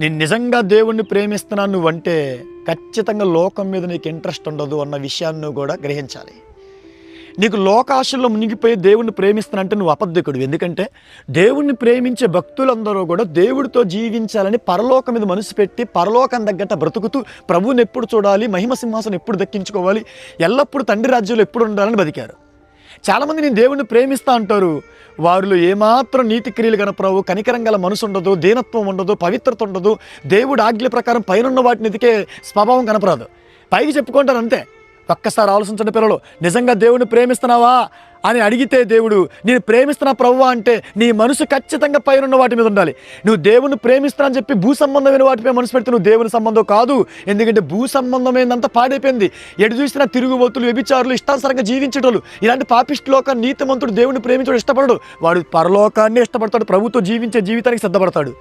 నేను నిజంగా దేవుణ్ణి ప్రేమిస్తున్నాను నువ్వంటే ఖచ్చితంగా లోకం మీద నీకు ఇంట్రెస్ట్ ఉండదు అన్న విషయాన్ని కూడా గ్రహించాలి. నీకు లోకాశల్లో మునిగిపోయి దేవుణ్ణి ప్రేమిస్తానంటే నువ్వు అబద్ధికుడు ఎందుకంటే దేవుణ్ణి ప్రేమించే భక్తులందరూ కూడా దేవుడితో జీవించాలని పరలోకం మీద మనసు పెట్టి పరలోకం దగ్గర బ్రతుకుతూ ప్రభువుని ఎప్పుడు చూడాలి మహిమ సింహాసనం ఎప్పుడు దక్కించుకోవాలి ఎల్లప్పుడూ తండ్రి రాజ్యంలో ఎప్పుడు ఉండాలని బతికారు. చాలామంది నేను దేవుణ్ణి ప్రేమిస్తా అంటారు వారిలో ఏమాత్రం నీతి క్రియలు కనపరావు కనికరం గల మనసు ఉండదు దీనత్వం ఉండదు పవిత్రత ఉండదు. దేవుడు ఆజ్ఞ ప్రకారం పైనున్న వాటిని ఎదికే స్వభావం కనపరాదు పైకి చెప్పుకుంటారు అంతే. ఒక్కసారి ఆలోచించండి పిల్లలు నిజంగా దేవుని ప్రేమిస్తున్నావా అని అడిగితే దేవుడు నేను ప్రేమిస్తున్నా ప్రభువా అంటే నీ మనసు ఖచ్చితంగా పైనున్న వాటి మీద ఉండాలి. నువ్వు దేవుని ప్రేమిస్తున్నా అని చెప్పి భూ సంబంధమైన వాటిపై మనసు పెడితే నువ్వు దేవుని సంబంధం కాదు. ఎందుకంటే భూ సంబంధమైనంత పాడైపోయింది. ఎటు చూసినా తిరుగుబోతులు వ్యభిచారులు ఇష్టానుసరంగా జీవించేటోళ్ళు ఇలాంటి పాపిష్టి నీతి నీతిమంతుడు దేవుని ప్రేమించడం ఇష్టపడడు. వాడు పరలోకాన్ని ఇష్టపడతాడు ప్రభుత్వం జీవించే జీవితానికి సిద్ధపడతాడు.